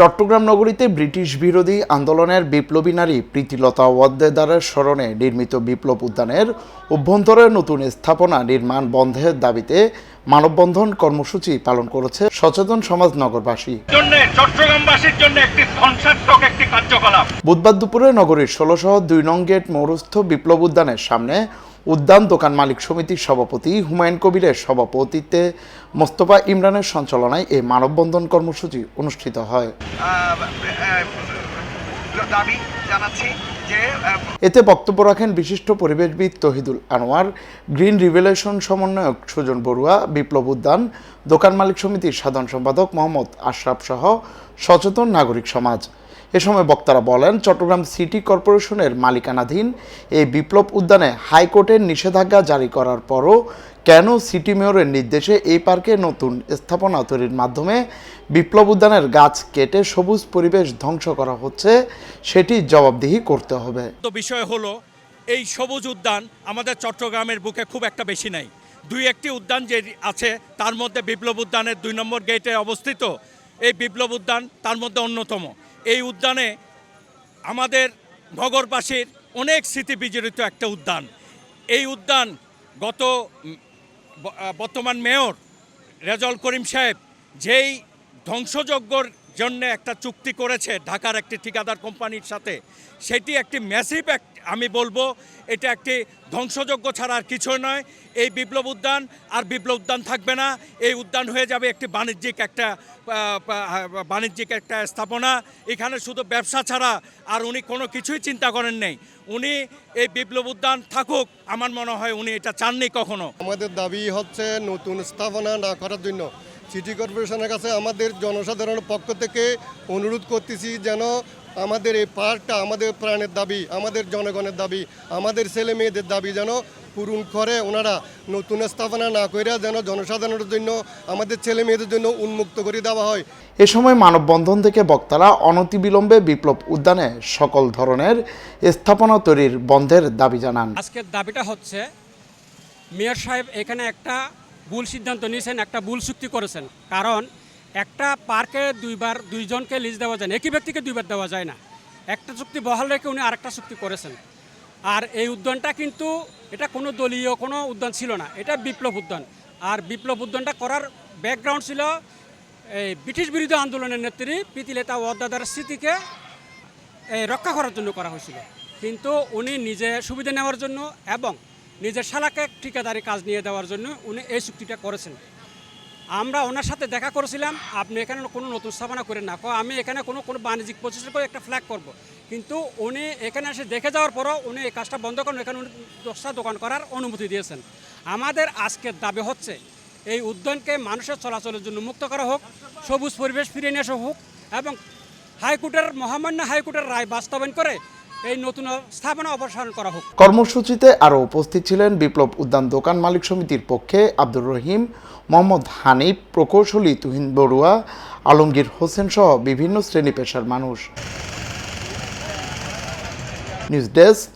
চট্টগ্রাম নগরীতে ব্রিটিশ বিরোধী আন্দোলনের বিপ্লবী নারী প্রীতিলতা ওয়াদ্দেদারের স্মরণে নির্মিত বিপ্লব উদ্যানের অভ্যন্তরে নতুন স্থাপনা নির্মাণ বন্ধের দাবিতে মানববন্ধন কর্মসূচি পালন করেছে সচেতন সমাজ নগরবাসী। চট্টগ্রামবাসীর জন্য একটি ধ্বংসাত্মক একটি কার্যকলাপ। বুধবার দুপুরে নগরীর ষোলশহ দুই নং গেট মৌরস্থ বিপ্লব উদ্যানের সামনে উদ্যান দোকান মালিক সমিতির সভাপতি হুমায়ুন কবিরের সভাপতিত্বে মোস্তফা ইমরানের সঞ্চালনায় এই মানববন্ধন কর্মসূচি অনুষ্ঠিত হয়। দাবি জানাচ্ছি এতে বক্তব্য রাখেন বিশিষ্ট পরিবেশবিদ তহিদুল আনোয়ার, গ্রিন রিভেলেশন সমন্বয়ক সুজন বড়ুয়া, বিপ্লব উদ্যান, দোকান মালিক সমিতির সাধারণ সম্পাদক মোহাম্মদ আশরাফ সহ সচেতন নাগরিক সমাজ। এ সময় বক্তারা বলেন, চট্টগ্রাম সিটি কর্পোরেশনের মালিকানাধীন এই বিপ্লব উদ্যানে হাইকোর্টের নিষেধাজ্ঞা জারি করার পরও কেন সিটি মেয়রের নির্দেশে এই পার্কে নতুন স্থাপনা তৈরির মাধ্যমে বিপ্লব উদ্যানের গাছ কেটে সবুজ পরিবেশ ধ্বংস করা হচ্ছে, সেটি জবাবদিহি করতে হবে। তো বিষয় হলো, এই সবুজ উদ্যান আমাদের চট্টগ্রামের বুকে খুব একটা বেশি নাই। দুই একটি উদ্যান যে আছে, তার মধ্যে বিপ্লব উদ্যানের দুই নম্বর গেটে অবস্থিত, এই বিপ্লব উদ্যান তার মধ্যে অন্যতম। এই উদ্যানে আমাদের নগরবাসীর অনেক স্মৃতি বিজড়িত একটা উদ্যান। এই উদ্যান গত বর্তমান মেয়র রেজল করিম সাহেব যেই ধ্বংসযজ্ঞর জন্য একটা চুক্তি করেছে ঢাকার একটি ঠিকাদার কোম্পানির সাথে। সেটি একটি ম্যাসিভ এক আমি বলব, এটা একটি ধ্বংসযজ্ঞ ছাড়া আর কিছু নয়। এই বিপ্লব উদ্যান আর বিপ্লব উদ্যান থাকবে না। এই উদ্যান হয়ে যাবে একটি বাণিজ্যিক একটা বাণিজ্যিক একটা স্থাপনা। এখানে শুধু ব্যবসা ছাড়া আর উনি কোনো কিছুই চিন্তা করেন নেই। উনি এই বিপ্লব উদ্যান থাকুক, আমার মনে হয় উনি এটা চাননি কখনো। আমাদের দাবি হচ্ছে নতুন স্থাপনা না করার জন্য সিটি কর্পোরেশনের কাছে আমাদের জনসাধারণের পক্ষ থেকে অনুরোধ করতেছি যেন আমাদের এই পার্কটা আমাদের প্রাণের দাবি আমাদের জনগণের দাবি আমাদের ছেলে মেয়েদের দাবি যেন পূরণ করে ওনারা নতুন স্থাপনা না করে যেন জনসাধারণের জন্য আমাদের ছেলে মেয়েদের জন্য উন্মুক্ত করে দেওয়া হয়। এ সময় মানববন্ধন থেকে বক্তারা অনতিবিলম্বে বিপ্লব উদ্যানে সকল ধরনের স্থাপনা তৈরির বন্ধের দাবি জানান। আজকের দাবিটা হচ্ছে মেয়র সাহেব এখানে একটা ভুল সিদ্ধান্ত নিয়েছেন, একটা ভুল চুক্তি করেছেন। কারণ একটা পার্কে দুইবার দুইজনকে লিজ দেওয়া যায় না, একই ব্যক্তিকে দুইবার দেওয়া যায় না। একটা চুক্তি বহাল রেখে উনি আরেকটা চুক্তি করেছেন। আর এই উদ্যানটা কিন্তু এটা কোনো দলীয়, কোনো উদ্যান ছিল না, এটা বিপ্লব উদ্যান। আর বিপ্লব উদ্যানটা করার ব্যাকগ্রাউন্ড ছিল এই ব্রিটিশ বিরোধী আন্দোলনের নেত্রী প্রীতিলেতা ওয়াদ্দাদার স্মৃতিকে রক্ষা করার জন্য করা হয়েছিল। কিন্তু উনি নিজে সুবিধা নেওয়ার জন্য এবং নিজের শালাকে ঠিকাদারি কাজ নিয়ে দেওয়ার জন্য উনি এই চুক্তিটা করেছেন। আমরা ওনার সাথে দেখা করেছিলাম, আপনি এখানে কোনো নতুন স্থাপনা করেন না। আমি এখানে কোনো কোনো বাণিজ্যিক প্রচেষ্টা করে একটা ফ্ল্যাগ করব। কিন্তু উনি এখানে এসে দেখে যাওয়ার পরও উনি এই কাজটা বন্ধ করেন, এখানে উনি দশটা দোকান করার অনুমতি দিয়েছেন। আমাদের আজকের দাবি হচ্ছে, এই উদ্যানকে মানুষের চলাচলের জন্য মুক্ত করা হোক, সবুজ পরিবেশ ফিরিয়ে নিয়ে হোক এবং হাইকোর্টের, মহামান্য হাইকোর্টের রায় বাস্তবায়ন করে এই নতুন স্থাপনা অপসারণ করা হোক। কর্মসূচিতে আরও উপস্থিত ছিলেন বিপ্লব উদ্যান দোকান মালিক সমিতির পক্ষে আব্দুর রহিম, মোহাম্মদ হানিফ, প্রকৌশলী তুহিন বড়ুয়া, আলমগীর হোসেন সহ বিভিন্ন শ্রেণি পেশার মানুষ। নিউজ ডেস্ক,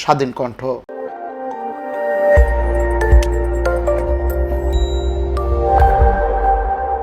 স্বাধীন কণ্ঠ।